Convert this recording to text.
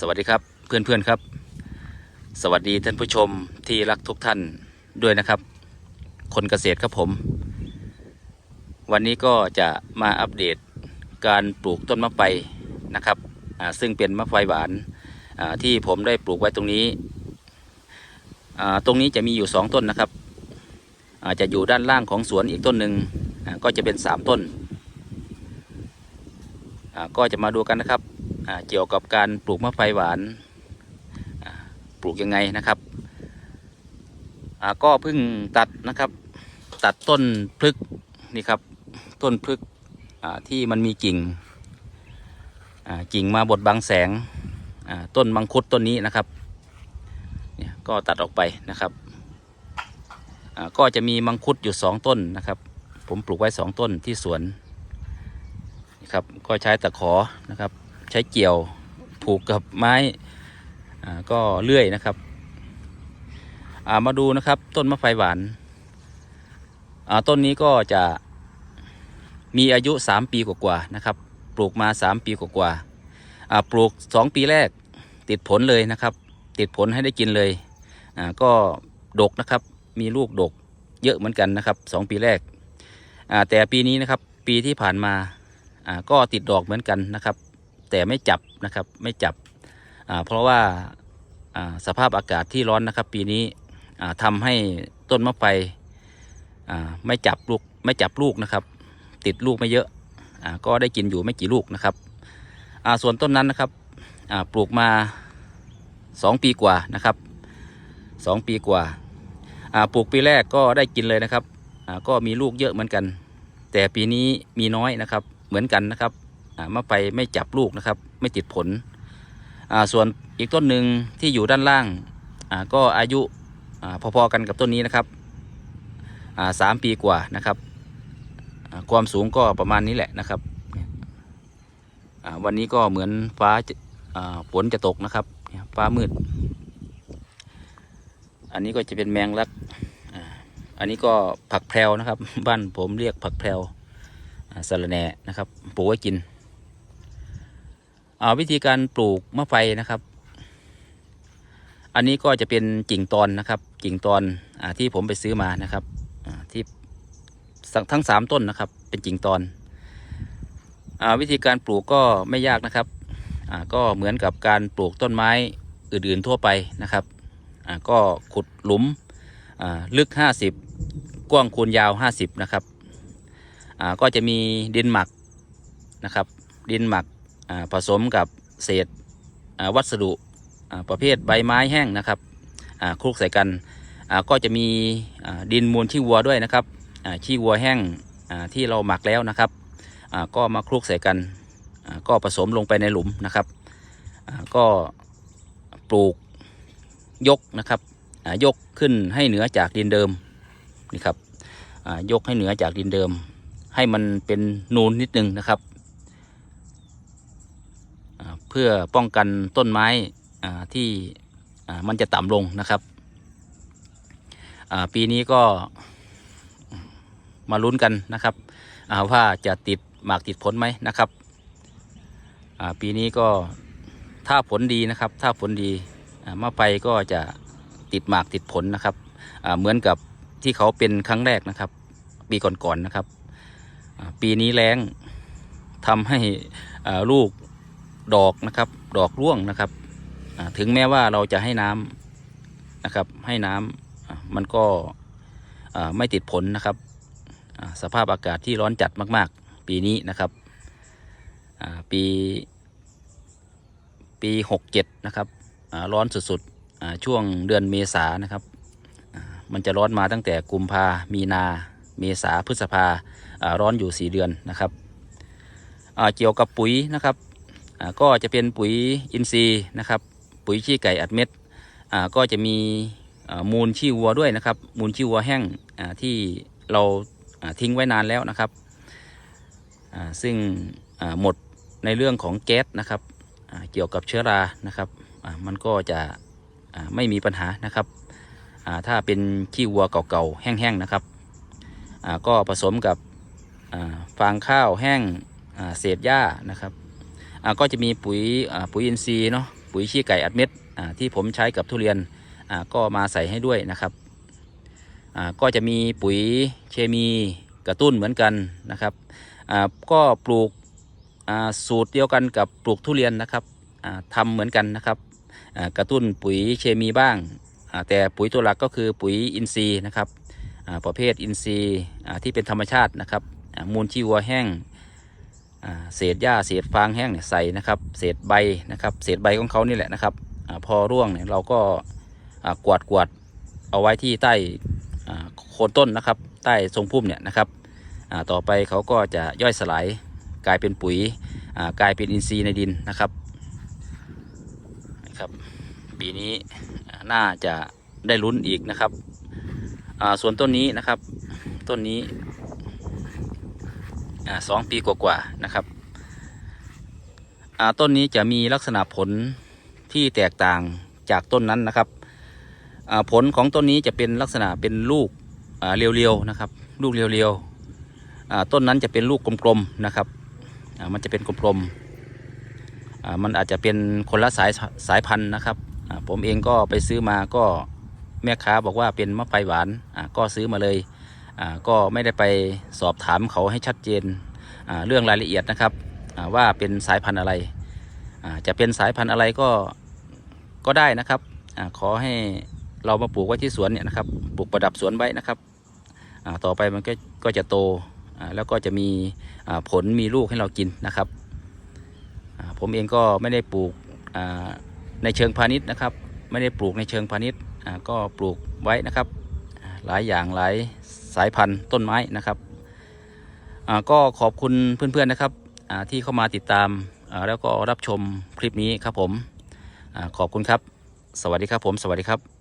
สวัสดีครับเพื่อนๆครับ สวัสดีท่านผู้ชมที่รักทุกท่านด้วยนะครับ คนเกษตรครับผม วันนี้ก็จะมาอัปเดตการปลูกต้นมะไฟนะครับซึ่งเป็นมะไฟหวานที่ผมได้ปลูกไว้ตรงนี้ ตรงนี้จะมีอยู่สองต้นนะครับอาจจะอยู่ด้านล่างของสวนอีกต้นหนึ่งก็จะเป็นสามต้น ก็จะมาดูกันนะครับ เกี่ยวกับการปลูกมะไฟหวานปลูกยังไงนะครับก็เพิ่งตัดนะครับ ตัดต้นพฤกนี่ครับ ต้นพฤกที่มันมีกิ่งกิ่งมาบดบังแสงต้นมังคุดต้นนี้นะครับเนี่ยก็ตัดออกไปนะครับก็จะมีมังคุดอยู่สองต้นนะครับ ผมปลูกไว้สองต้นที่สวนนี่ครับก็ใช้ตะขอนะครับ ช้เกี่ยวผูกกับไม้ก็เลื่อยนะครับามาดูนะครับต้นมะไฟหวานาต้นนี้ก็จะมีอายุ 3 ปีกว่าๆนะครับ ปลูกมา 3 ปีกว่าๆปลูก 2 ปีแรกติดผลเลยนะครับ ติดผลให้ได้กินเลยก็ดกนะครับมีลูกดกเยอะเหมือนกันนะครับ 2 ปีแรกแต่ปีนี้นะครับปีที่ผ่านมาก็ติดดอกเหมือนกันนะครับ แต่ไม่จับนะครับไม่จับเพราะว่าสภาพอากาศที่ร้อนนะครับ ปีนี้อ่าทำให้ต้นมะไฟไม่จับลูกไม่จับลูกนะครับ ติดลูกไม่เยอะอก็ได้กินอยู่ไม่กี่ลูกนะครับส่วนต้นนั้นนะครับปลูกมาสองปีกว่านะครับสองปีกว่าปลูกปีแรกก็ได้กินเลยนะครับก็มีลูกเยอะเหมือนกัน แต่ปีนี้มีน้อยนะครับเหมือนกันนะครับ มะไฟไม่จับลูกนะครับ ไม่ติดผล ส่วนอีกต้นหนึ่งที่อยู่ด้านล่างก็อายุพอๆกันกับต้นนี้นะครับสามปีกว่านะครับความสูงก็ประมาณนี้แหละนะครับวันนี้ก็เหมือนฟ้าฝนจะตกนะครับ ฟ้ามืด อันนี้ก็จะเป็นแมงลัก อันนี้ก็ผักแพรวนะครับ บ้านผมเรียกผักแพรวอ่าระแหน่นะครับปลูกไว้กิน อ่าวิธีการปลูกมะไฟนะครับ อันนี้ก็จะเป็นกิ่งตอนนะครับ กิ่งตอนอที่ผมไปซื้อมานะครับที่สัทั้งสามต้นนะครับ เป็นกิ่งตอนอวิธีการปลูกก็ไม่ยากนะครับก็เหมือนกับการปลูกต้นไม้อื่นๆทั่วไปนะครับก็ขุดหลุมลึก 50 กว้างคูณยาว 50 นะครับก็จะมีดินหมักนะครับ ดินหมัก ผสมกับเศษวัสดุประเภทใบไม้แห้งนะครับคลุกใส่กันก็จะมีดินมูลขี้วัวด้วยนะครับขี้วัวแห้งที่เราหมักแล้วนะครับก็มาคลุกใส่กันก็ผสมลงไปในหลุมนะครับก็ปลูกยกนะครับยกขึ้นให้เหนือจากดินเดิมนี่ครับยกให้เหนือจากดินเดิม ให้มันเป็นนูนนิดนึงนะครับ พื่อป้องกันต้นไม้ที่มันจะต่ำลงนะครับ ปีนี้ก็มาลุ้นกันนะครับว่าจะติดหมากติดผลไหมนะครับ ปีนี้ก็ถ้าผลดีนะครับ ถ้าผลดีอ่ามะไฟก็จะติดหมากติดผลนะครับเหมือนกับที่เขาเป็นครั้งแรกนะครับ ปีก่อนๆนะครับ ปีนี้แรงทำให้ลูก ดอกนะครับ ดอกร่วงนะครับถึงแม้ว่าเราจะให้น้ำนะครับ ให้น้ำอ่ามันก็ไม่ติดผลนะครับ สภาพอากาศที่ร้อนจัดมาก ๆ ปีนี้นะครับปีปีหกเจ็ดนะครับร้อนสุดๆช่วงเดือนเมษานะครับมันจะร้อนมาตั้งแต่กุมภามีนา เมษาพฤษภาร้อนอยู่สี่เดือนนะครับเกี่ยวกับปุ๋ยนะครับ ก็จะเป็นปุ๋ยอินทรีย์นะครับ ปุ๋ยขี้ไก่อัดเม็ดก็จะมีมูลขี้วัวด้วยนะครับ มูลขี้วัวแห้งที่เราทิ้งไว้นานแล้วนะครับ ซึ่งหมดในเรื่องของแก๊สนะครับเกี่ยวกับเชื้อรานะครับมันก็จะไม่มีปัญหานะครับถ้าเป็นขี้วัวเก่าๆแห้งๆนะครับก็ผสมกับฟางข้าวแห้งเศษหญ้านะครับ ก็จะมีปุ๋ยปุ๋ยอินทรีย์เนาะปุ๋ยปุ๋ยขี้ไก่อัดเม็ดที่ผมใช้กับทุเรียนก็มาใส่ให้ด้วยนะครับก็จะมีปุ๋ยเคมีกระตุ้นเหมือนกันนะครับก็ปลูกสูตรเดียวกันกับปลูกทุเรียนนะครับอ่าทำเหมือนกันนะครับกระตุ้นปุ๋ยเคมีบ้าง แต่ปุ๋ยตัวหลักก็คือปุ๋ยอินทรีย์นะครับประเภทอินทรีย์ที่เป็นธรรมชาตินะครับมูลชีวัวแห้ง เศษหญ้าเศษฟางแห้งเนี่ยใส่นะครับ เศษใบนะครับ เศษใบของเขานี่แหละนะครับอพอร่วงเนี่ยเราก็กวาดกวาดเอาไว้ที่ใต้โคนต้นนะครับ ใต้ทรงพุ่มเนี่ยนะครับต่อไปเขาก็จะย่อยสลายกลายเป็นปุ๋ยกลายเป็นอินทรีย์ในดินนะครับนะครับ ปีนี้น่าจะได้ลุ้นอีกนะครับส่วนต้นนี้นะครับ ต้นนี้ สองปีกว่าๆนะครับต้นนี้จะมีลักษณะผลที่แตกต่างจากต้นนั้นนะครับผลของต้นนี้จะเป็นลักษณะเป็นลูกเรียวๆนะครับ ลูกเรียวๆต้นนั้นจะเป็นลูกกลมๆนะครับมันจะเป็นกลมๆมันอาจจะเป็นคนละสายสายพันธุ์นะครับผมเองก็ไปซื้อมาก็แม่ค้าบอกว่าเป็นมะไฟหวานก็ซื้อมาเลย ก็ไม่ได้ไปสอบถามเขาให้ชัดเจนเรื่องรายละเอียดนะครับว่าเป็นสายพันธุ์อะไร จะเป็นสายพันธุ์อะไรก็ก็ได้นะครับอขอให้เรามาปลูกไว้ที่สวนเนี่ยนะครับปลูกประดับสวนไว้นะครับต่อไปมันก็ก็จะโตแล้วก็จะมีผลมีลูกให้เรากินนะครับผมเองก็ไม่ได้ปลูกในเชิงพาณิชย์นะครับ ไม่ได้ปลูกในเชิงพาณิชย์ก็ปลูกไว้นะครับ หลายอย่างหลาย สายพันธุ์ต้นไม้นะครับอ่าก็ขอบคุณเพื่อนๆนะครับอ่าที่เข้ามาติดตามอ่าแล้วก็รับชมคลิปนี้ครับผมอาขอบคุณครับ สวัสดีครับผม สวัสดีครับ